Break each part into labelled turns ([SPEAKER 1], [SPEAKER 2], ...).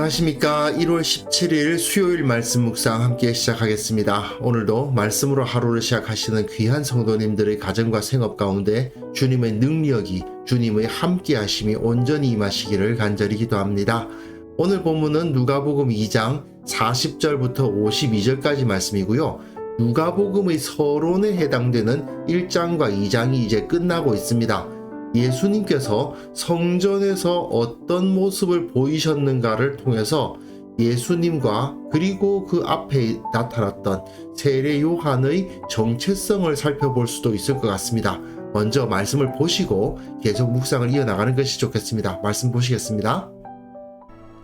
[SPEAKER 1] 안녕하십니까. 1월 17일 수요일 말씀 묵상 함께 시작하겠습니다. 오늘도 말씀으로 하루를 시작하시는 귀한 성도님들의 가정과 생업 가운데 주님의 능력이 주님의 함께 하심이 온전히 임하시기를 간절히 기도합니다. 오늘 본문은 누가복음 2장 40절부터 52절까지 말씀이고요. 누가복음의 서론에 해당되는 1장과 2장이 이제 끝나고 있습니다. 예수님께서 성전에서 어떤 모습을 보이셨는가를 통해서 예수님과 그리고 그 앞에 나타났던 세례 요한의 정체성을 살펴볼 수도 있을 것 같습니다. 먼저 말씀을 보시고 계속 묵상을 이어나가는 것이 좋겠습니다. 말씀 보시겠습니다.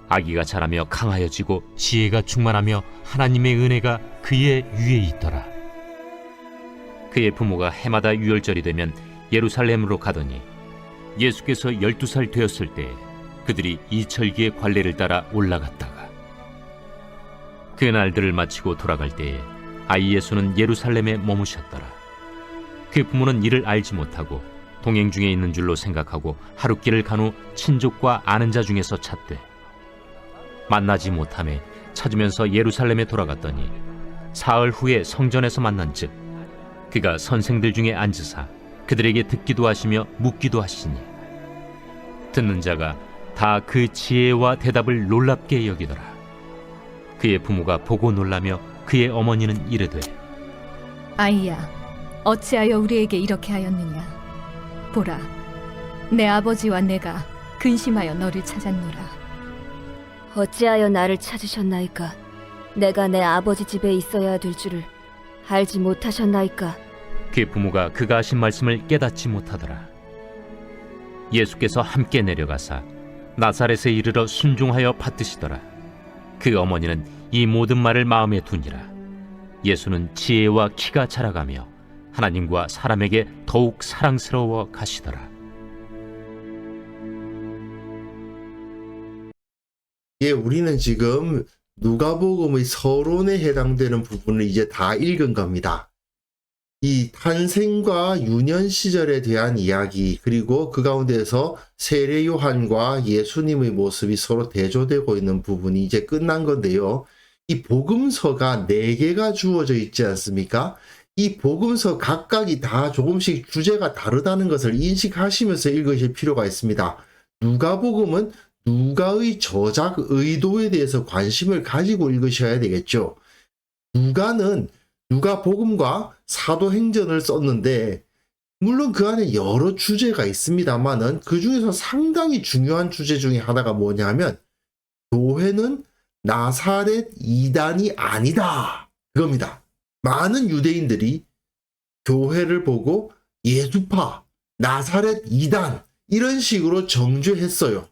[SPEAKER 2] 아기가 자라며 강하여지고 지혜가 충만하며 하나님의 은혜가 그의 위에 있더라. 그의 부모가 해마다 유월절이 되면 예루살렘으로 가더니 예수께서 열두 살 되었을 때 그들이 이철기의 관례를 따라 올라갔다가 그 날들을 마치고 돌아갈 때에 아이 예수는 예루살렘에 머무셨더라. 그 부모는 이를 알지 못하고 동행 중에 있는 줄로 생각하고 하룻길을 간 후 친족과 아는 자 중에서 찾되 만나지 못함에 찾으면서 예루살렘에 돌아갔더니 사흘 후에 성전에서 만난즉 그가 선생들 중에 앉으사 그들에게 듣기도 하시며 묻기도 하시니 듣는 자가 다 그 지혜와 대답을 놀랍게 여기더라 그의 부모가 보고 놀라며 그의 어머니는 이르되
[SPEAKER 3] 아이야, 어찌하여 우리에게 이렇게 하였느냐? 보라, 내 아버지와 내가 근심하여 너를 찾았노라.
[SPEAKER 4] 어찌하여 나를 찾으셨나이까? 내가 내 아버지 집에 있어야 될 줄을 알지 못하셨나이까?
[SPEAKER 2] 그 부모가 그가 하신 말씀을 깨닫지 못하더라. 예수께서 함께 내려가사 나사렛에 이르러 순종하여 받드시더라. 그 어머니는 이 모든 말을 마음에 두니라. 예수는 지혜와 키가 자라가며 하나님과 사람에게 더욱 사랑스러워 가시더라.
[SPEAKER 1] 예, 우리는 지금 누가복음의 서론에 해당되는 부분을 이제 다 읽은 겁니다. 이 탄생과 유년 시절에 대한 이야기 그리고 그 가운데서 세례 요한과 예수님의 모습이 서로 대조되고 있는 부분이 이제 끝난 건데요. 이 복음서가 네 개가 주어져 있지 않습니까? 이 복음서 각각이 다 조금씩 주제가 다르다는 것을 인식하시면서 읽으실 필요가 있습니다. 누가복음은 누가의 저작 의도에 대해서 관심을 가지고 읽으셔야 되겠죠. 누가는 누가복음과 사도행전을 썼는데 물론 그 안에 여러 주제가 있습니다만은 그 중에서 상당히 중요한 주제 중에 하나가 뭐냐면 교회는 나사렛 이단이 아니다. 그겁니다. 많은 유대인들이 교회를 보고 예수파, 나사렛 이단 이런 식으로 정죄했어요.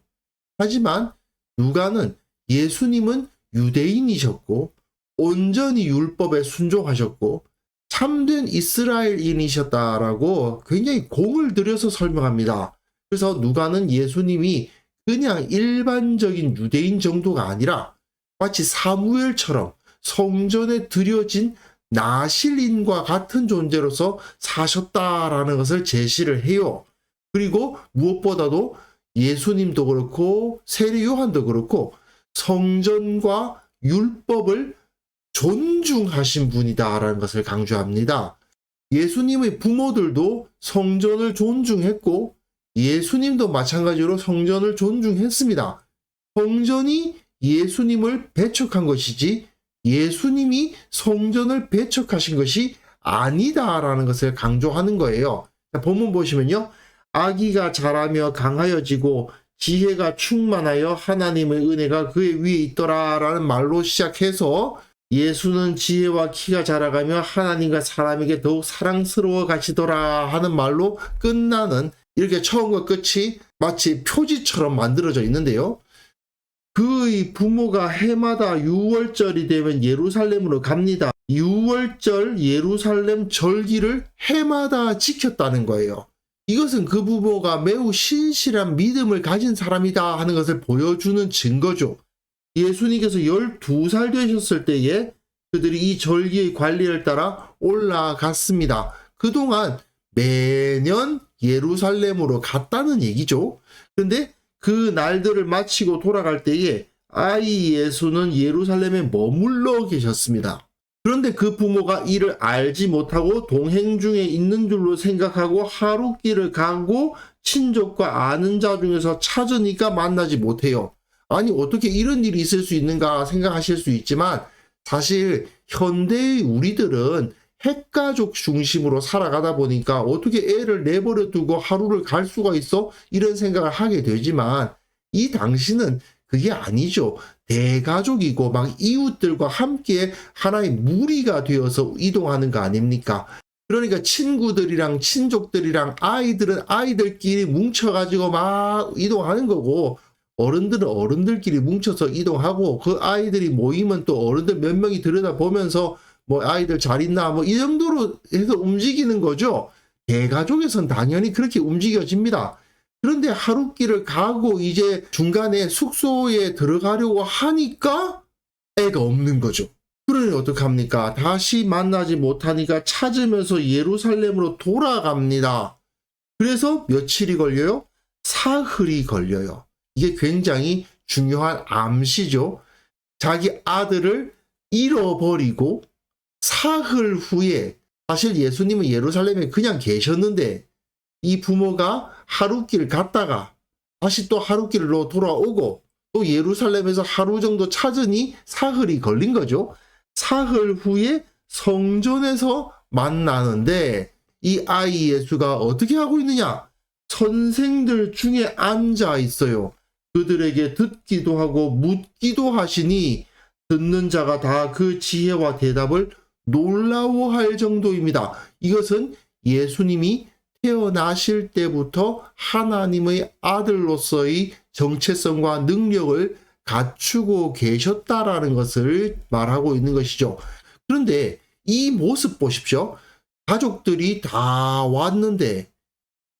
[SPEAKER 1] 하지만 누가는 예수님은 유대인이셨고 온전히 율법에 순종하셨고 참된 이스라엘인이셨다라고 굉장히 공을 들여서 설명합니다. 그래서 누가는 예수님이 그냥 일반적인 유대인 정도가 아니라 마치 사무엘처럼 성전에 들여진 나실인과 같은 존재로서 사셨다라는 것을 제시를 해요. 그리고 무엇보다도 예수님도 그렇고 세례 요한도 그렇고 성전과 율법을 존중하신 분이다라는 것을 강조합니다. 예수님의 부모들도 성전을 존중했고 예수님도 마찬가지로 성전을 존중했습니다. 성전이 예수님을 배척한 것이지 예수님이 성전을 배척하신 것이 아니다라는 것을 강조하는 거예요. 본문 보시면요. 아기가 자라며 강하여지고 지혜가 충만하여 하나님의 은혜가 그의 위에 있더라라는 말로 시작해서 예수는 지혜와 키가 자라가며 하나님과 사람에게 더욱 사랑스러워 가시더라 하는 말로 끝나는 이렇게 처음과 끝이 마치 표지처럼 만들어져 있는데요. 그의 부모가 해마다 6월절이 되면 예루살렘으로 갑니다. 6월절 예루살렘 절기를 해마다 지켰다는 거예요. 이것은 그 부모가 매우 신실한 믿음을 가진 사람이다 하는 것을 보여주는 증거죠. 예수님께서 12살 되셨을 때에 그들이 이 절기의 관리를 따라 올라갔습니다. 그동안 매년 예루살렘으로 갔다는 얘기죠. 근데 그 날들을 마치고 돌아갈 때에 아이 예수는 예루살렘에 머물러 계셨습니다. 그런데 그 부모가 이를 알지 못하고 동행 중에 있는 줄로 생각하고 하루 길을 가고 친족과 아는 자 중에서 찾으니까 만나지 못해요. 아니 어떻게 이런 일이 있을 수 있는가 생각하실 수 있지만 사실 현대의 우리들은 핵가족 중심으로 살아가다 보니까 어떻게 애를 내버려 두고 하루를 갈 수가 있어? 이런 생각을 하게 되지만 이 당시는 그게 아니죠. 대가족이고 막 이웃들과 함께 하나의 무리가 되어서 이동하는 거 아닙니까? 그러니까 친구들이랑 친족들이랑 아이들은 아이들끼리 뭉쳐가지고 막 이동하는 거고 어른들은 어른들끼리 뭉쳐서 이동하고 그 아이들이 모이면 또 어른들 몇 명이 들여다보면서 뭐 아이들 잘 있나 뭐 이 정도로 해서 움직이는 거죠. 대가족에선 당연히 그렇게 움직여집니다. 그런데 하루길을 가고 이제 중간에 숙소에 들어가려고 하니까 애가 없는 거죠. 그러니 어떡합니까? 다시 만나지 못하니까 찾으면서 예루살렘으로 돌아갑니다. 그래서 며칠이 걸려요? 사흘이 걸려요. 이게 굉장히 중요한 암시죠. 자기 아들을 잃어버리고 사흘 후에 사실 예수님은 예루살렘에 그냥 계셨는데 이 부모가 하루길 갔다가 다시 또 하루길로 돌아오고 또 예루살렘에서 하루 정도 찾으니 사흘이 걸린 거죠. 사흘 후에 성전에서 만나는데 이 아이 예수가 어떻게 하고 있느냐? 선생들 중에 앉아 있어요. 그들에게 듣기도 하고 묻기도 하시니 듣는 자가 다 그 지혜와 대답을 놀라워할 정도입니다. 이것은 예수님이 태어나실 때부터 하나님의 아들로서의 정체성과 능력을 갖추고 계셨다라는 것을 말하고 있는 것이죠. 그런데 이 모습 보십시오. 가족들이 다 왔는데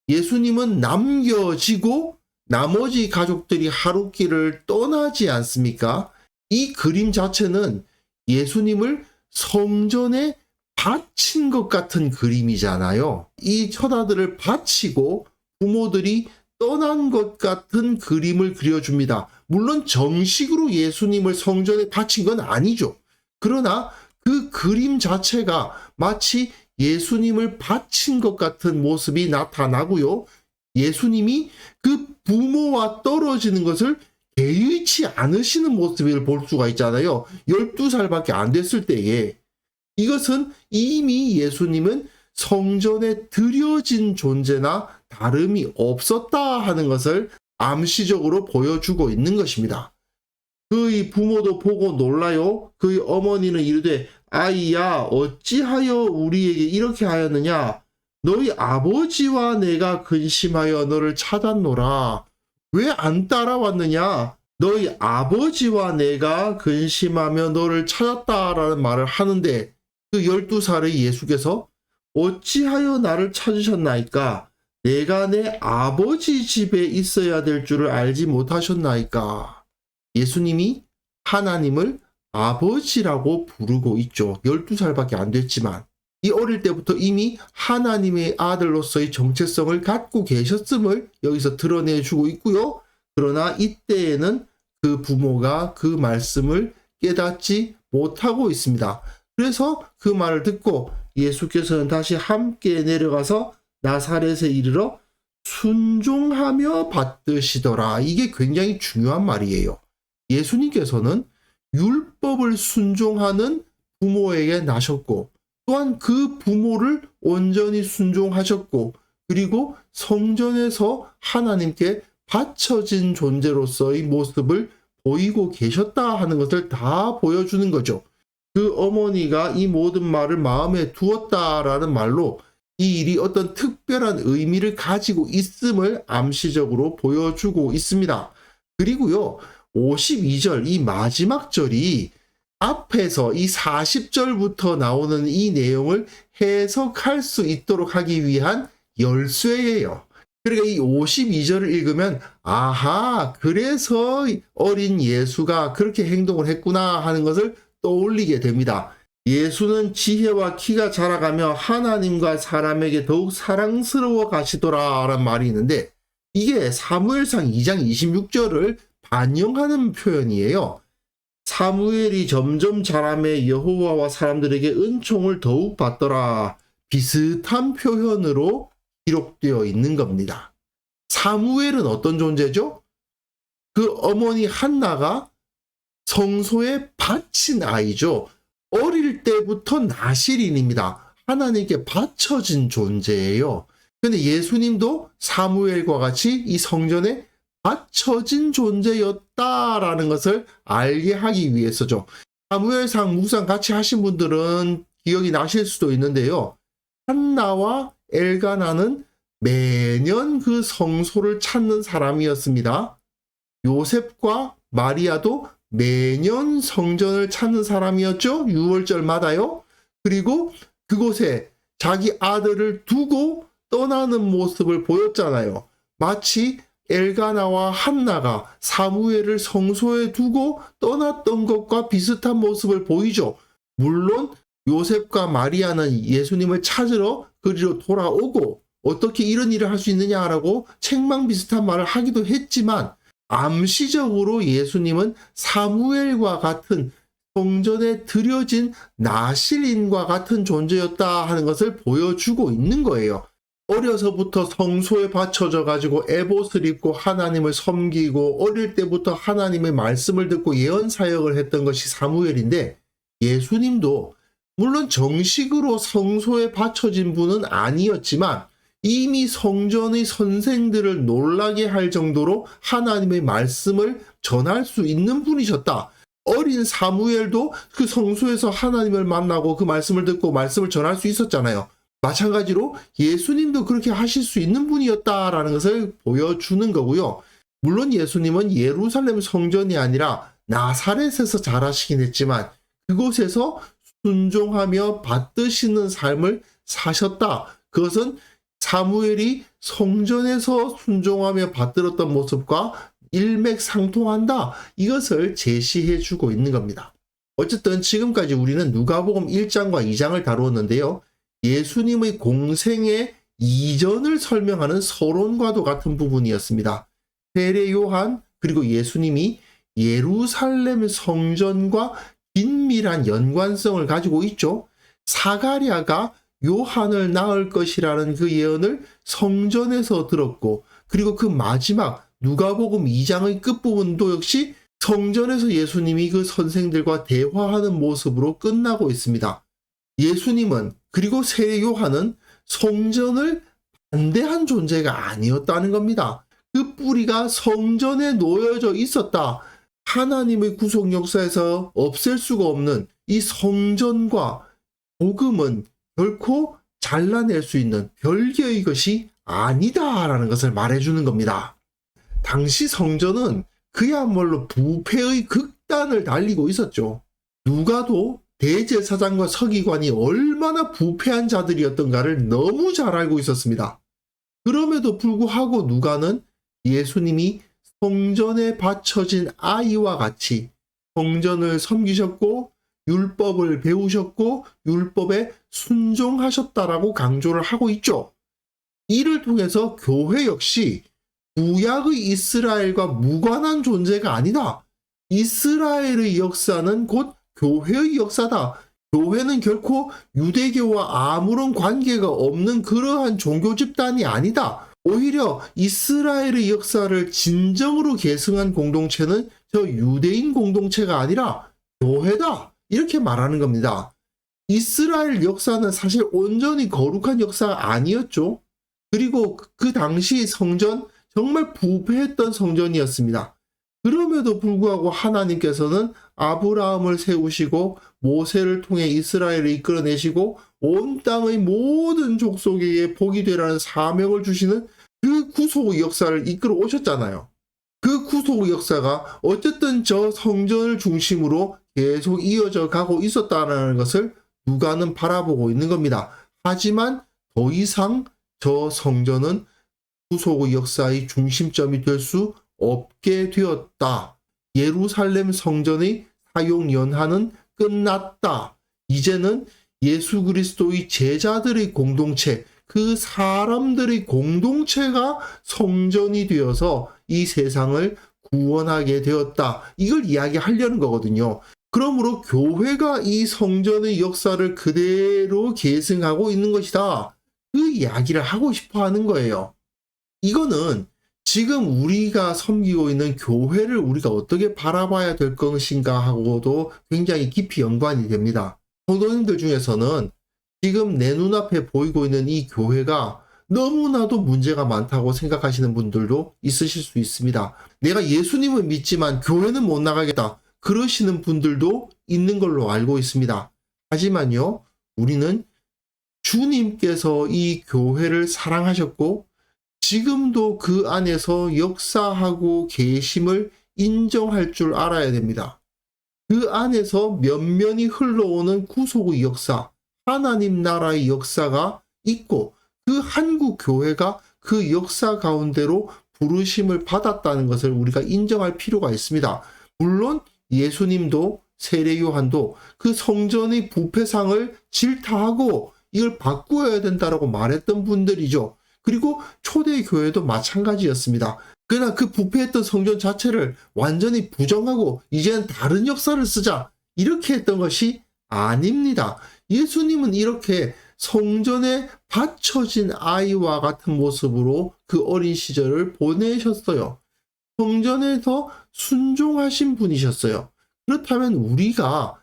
[SPEAKER 1] 예수님은 남겨지고 나머지 가족들이 하루 길을 떠나지 않습니까? 이 그림 자체는 예수님을 성전에 바친 것 같은 그림이잖아요. 이 처다들을 바치고 부모들이 떠난 것 같은 그림을 그려줍니다. 물론 정식으로 예수님을 성전에 바친 건 아니죠. 그러나 그 그림 자체가 마치 예수님을 바친 것 같은 모습이 나타나고요. 예수님이 그 부모와 떨어지는 것을 개의치 않으시는 모습을 볼 수가 있잖아요. 12살밖에 안 됐을 때에. 이것은 이미 예수님은 성전에 들여진 존재나 다름이 없었다 하는 것을 암시적으로 보여주고 있는 것입니다. 그의 부모도 보고 놀라요. 그의 어머니는 이르되 아이야 어찌하여 우리에게 이렇게 하였느냐 너희 아버지와 내가 근심하여 너를 찾았노라. 왜 안 따라왔느냐? 너희 아버지와 내가 근심하며 너를 찾았다라는 말을 하는데 그 열두 살의 예수께서 어찌하여 나를 찾으셨나이까? 내가 내 아버지 집에 있어야 될 줄을 알지 못하셨나이까? 예수님이 하나님을 아버지라고 부르고 있죠. 12살밖에 안 됐지만 이 어릴 때부터 이미 하나님의 아들로서의 정체성을 갖고 계셨음을 여기서 드러내주고 있고요. 그러나 이때에는 그 부모가 그 말씀을 깨닫지 못하고 있습니다. 그래서 그 말을 듣고 예수께서는 다시 함께 내려가서 나사렛에 이르러 순종하며 받드시더라. 이게 굉장히 중요한 말이에요. 예수님께서는 율법을 순종하는 부모에게 나셨고 또한 그 부모를 온전히 순종하셨고 그리고 성전에서 하나님께 바쳐진 존재로서의 모습을 보이고 계셨다 하는 것을 다 보여주는 거죠. 그 어머니가 이 모든 말을 마음에 두었다라는 말로 이 일이 어떤 특별한 의미를 가지고 있음을 암시적으로 보여주고 있습니다. 그리고요, 52절, 이 마지막 절이 앞에서 이 40절부터 나오는 이 내용을 해석할 수 있도록 하기 위한 열쇠예요. 그러니까 이 52절을 읽으면 아하 그래서 어린 예수가 그렇게 행동을 했구나 하는 것을 떠올리게 됩니다. 예수는 지혜와 키가 자라가며 하나님과 사람에게 더욱 사랑스러워 가시더라 라는 말이 있는데 이게 사무엘상 2장 26절을 반영하는 표현이에요. 사무엘이 점점 자라매 여호와와 사람들에게 은총을 더욱 받더라. 비슷한 표현으로 기록되어 있는 겁니다. 사무엘은 어떤 존재죠? 그 어머니 한나가 성소에 바친 아이죠. 어릴 때부터 나실인입니다. 하나님께 바쳐진 존재예요. 근데 예수님도 사무엘과 같이 이 성전에 바쳐진 존재였다라는 것을 알게 하기 위해서죠. 사무엘상 묵상 같이 하신 분들은 기억이 나실 수도 있는데요. 한나와 엘가나는 매년 그 성소를 찾는 사람이었습니다. 요셉과 마리아도 매년 성전을 찾는 사람이었죠. 6월절마다요. 그리고 그곳에 자기 아들을 두고 떠나는 모습을 보였잖아요. 마치 엘가나와 한나가 사무엘을 성소에 두고 떠났던 것과 비슷한 모습을 보이죠. 물론 요셉과 마리아는 예수님을 찾으러 그리로 돌아오고 어떻게 이런 일을 할 수 있느냐라고 책망 비슷한 말을 하기도 했지만 암시적으로 예수님은 사무엘과 같은 성전에 들여진 나실인과 같은 존재였다 하는 것을 보여주고 있는 거예요. 어려서부터 성소에 받쳐져 가지고 에봇을 입고 하나님을 섬기고 어릴 때부터 하나님의 말씀을 듣고 예언 사역을 했던 것이 사무엘인데 예수님도 물론 정식으로 성소에 받쳐진 분은 아니었지만 이미 성전의 선생들을 놀라게 할 정도로 하나님의 말씀을 전할 수 있는 분이셨다. 어린 사무엘도 그 성소에서 하나님을 만나고 그 말씀을 듣고 말씀을 전할 수 있었잖아요. 마찬가지로 예수님도 그렇게 하실 수 있는 분이었다라는 것을 보여주는 거고요. 물론 예수님은 예루살렘 성전이 아니라 나사렛에서 자라시긴 했지만 그곳에서 순종하며 받드시는 삶을 사셨다. 그것은 사무엘이 성전에서 순종하며 받들었던 모습과 일맥상통한다. 이것을 제시해 주고 있는 겁니다. 어쨌든 지금까지 우리는 누가복음 1장과 2장을 다루었는데요. 예수님의 공생의 이전을 설명하는 서론과도 같은 부분이었습니다. 세례 요한 그리고 예수님이 예루살렘 성전과 긴밀한 연관성을 가지고 있죠. 사가랴가 요한을 낳을 것이라는 그 예언을 성전에서 들었고 그리고 그 마지막 누가복음 2장의 끝부분도 역시 성전에서 예수님이 그 선생들과 대화하는 모습으로 끝나고 있습니다. 예수님은 그리고 세례 요한은 성전을 반대한 존재가 아니었다는 겁니다. 그 뿌리가 성전에 놓여져 있었다. 하나님의 구속 역사에서 없앨 수가 없는 이 성전과 복음은 결코 잘라낼 수 있는 별개의 것이 아니다라는 것을 말해주는 겁니다. 당시 성전은 그야말로 부패의 극단을 달리고 있었죠. 누가도 대제사장과 서기관이 얼마나 부패한 자들이었던가를 너무 잘 알고 있었습니다. 그럼에도 불구하고 누가는 예수님이 성전에 바쳐진 아이와 같이 성전을 섬기셨고 율법을 배우셨고 율법에 순종하셨다라고 강조를 하고 있죠. 이를 통해서 교회 역시 구약의 이스라엘과 무관한 존재가 아니다. 이스라엘의 역사는 곧 교회의 역사다. 교회는 결코 유대교와 아무런 관계가 없는 그러한 종교 집단이 아니다. 오히려 이스라엘의 역사를 진정으로 계승한 공동체는 저 유대인 공동체가 아니라 교회다. 이렇게 말하는 겁니다. 이스라엘 역사는 사실 온전히 거룩한 역사가 아니었죠. 그리고 그 당시 성전 정말 부패했던 성전이었습니다. 그럼에도 불구하고 하나님께서는 아브라함을 세우시고 모세를 통해 이스라엘을 이끌어내시고 온 땅의 모든 족속에게 복이 되라는 사명을 주시는 그 구속의 역사를 이끌어 오셨잖아요. 그 구속의 역사가 어쨌든 저 성전을 중심으로 계속 이어져 가고 있었다는 것을 누가는 바라보고 있는 겁니다. 하지만 더 이상 저 성전은 구속의 역사의 중심점이 될 수 없게 되었다. 예루살렘 성전의 사용 연한은 끝났다. 이제는 예수 그리스도의 제자들의 공동체, 그 사람들의 공동체가 성전이 되어서 이 세상을 구원하게 되었다. 이걸 이야기하려는 거거든요. 그러므로 교회가 이 성전의 역사를 그대로 계승하고 있는 것이다. 그 이야기를 하고 싶어 하는 거예요. 이거는 지금 우리가 섬기고 있는 교회를 우리가 어떻게 바라봐야 될 것인가 하고도 굉장히 깊이 연관이 됩니다. 성도님들 중에서는 지금 내 눈앞에 보이고 있는 이 교회가 너무나도 문제가 많다고 생각하시는 분들도 있으실 수 있습니다. 내가 예수님을 믿지만 교회는 못 나가겠다. 그러시는 분들도 있는 걸로 알고 있습니다. 하지만요, 우리는 주님께서 이 교회를 사랑하셨고, 지금도 그 안에서 역사하고 계심을 인정할 줄 알아야 됩니다. 그 안에서 면면이 흘러오는 구속의 역사, 하나님 나라의 역사가 있고, 그 한국 교회가 그 역사 가운데로 부르심을 받았다는 것을 우리가 인정할 필요가 있습니다. 물론 예수님도 세례 요한도 그 성전의 부패상을 질타하고 이걸 바꾸어야 된다라고 말했던 분들이죠. 그리고 초대 교회도 마찬가지였습니다. 그러나 그 부패했던 성전 자체를 완전히 부정하고 이제는 다른 역사를 쓰자 이렇게 했던 것이 아닙니다. 예수님은 이렇게 성전에 바쳐진 아이와 같은 모습으로 그 어린 시절을 보내셨어요. 성전에서 순종하신 분이셨어요. 그렇다면 우리가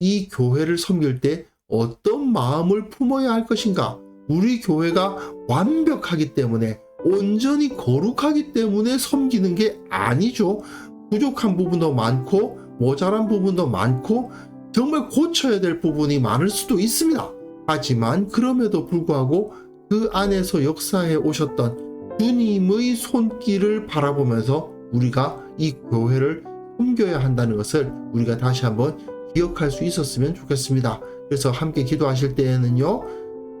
[SPEAKER 1] 이 교회를 섬길 때 어떤 마음을 품어야 할 것인가? 우리 교회가 완벽하기 때문에 온전히 거룩하기 때문에 섬기는 게 아니죠. 부족한 부분도 많고 모자란 부분도 많고 정말 고쳐야 될 부분이 많을 수도 있습니다. 하지만 그럼에도 불구하고 그 안에서 역사해 오셨던 주님의 손길을 바라보면서 우리가 이 교회를 섬겨야 한다는 것을 우리가 다시 한번 기억할 수 있었으면 좋겠습니다. 그래서 함께 기도하실 때에는요,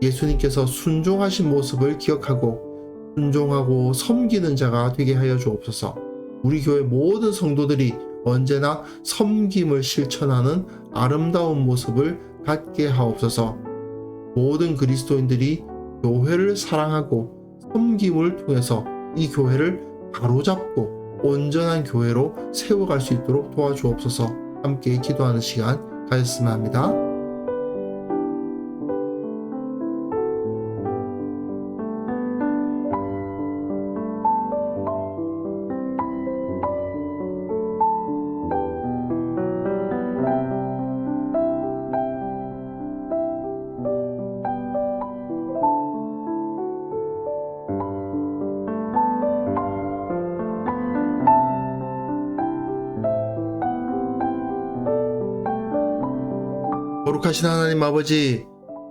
[SPEAKER 1] 예수님께서 순종하신 모습을 기억하고 순종하고 섬기는 자가 되게 하여 주옵소서. 우리 교회 모든 성도들이 언제나 섬김을 실천하는 아름다운 모습을 갖게 하옵소서. 모든 그리스도인들이 교회를 사랑하고 섬김을 통해서 이 교회를 바로잡고 온전한 교회로 세워갈 수 있도록 도와주옵소서 함께 기도하는 시간 가졌으면 합니다. 거룩하신 하나님 아버지,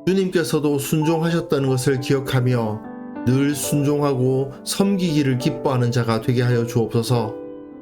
[SPEAKER 1] 주님께서도 순종하셨다는 것을 기억하며 늘 순종하고 섬기기를 기뻐하는 자가 되게 하여 주옵소서.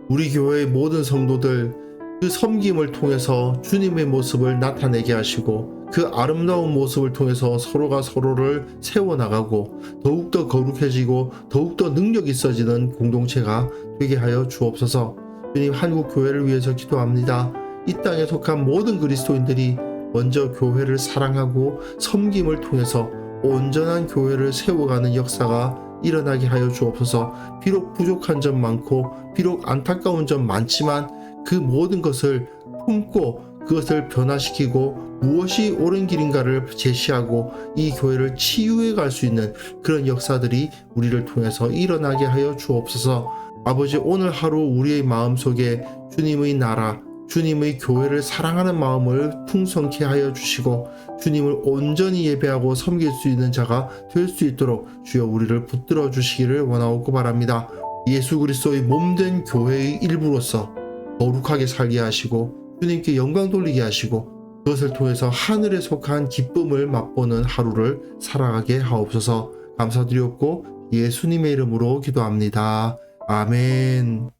[SPEAKER 1] 우리 교회의 모든 성도들 그 섬김을 통해서 주님의 모습을 나타내게 하시고 그 아름다운 모습을 통해서 서로가 서로를 세워나가고 더욱더 거룩해지고 더욱더 능력 있어지는 공동체가 되게 하여 주옵소서. 주님 한국 교회를 위해서 기도합니다. 이 땅에 속한 모든 그리스도인들이 먼저 교회를 사랑하고 섬김을 통해서 온전한 교회를 세워가는 역사가 일어나게 하여 주옵소서. 비록 부족한 점 많고 비록 안타까운 점 많지만 그 모든 것을 품고 그것을 변화시키고 무엇이 옳은 길인가를 제시하고 이 교회를 치유해 갈 수 있는 그런 역사들이 우리를 통해서 일어나게 하여 주옵소서. 아버지 오늘 하루 우리의 마음 속에 주님의 나라 주님의 교회를 사랑하는 마음을 풍성케 하여 주시고 주님을 온전히 예배하고 섬길 수 있는 자가 될 수 있도록 주여 우리를 붙들어 주시기를 원하고 바랍니다. 예수 그리스도의 몸된 교회의 일부로서 거룩하게 살게 하시고 주님께 영광 돌리게 하시고 그것을 통해서 하늘에 속한 기쁨을 맛보는 하루를 살아가게 하옵소서 감사드리옵고 예수님의 이름으로 기도합니다. 아멘.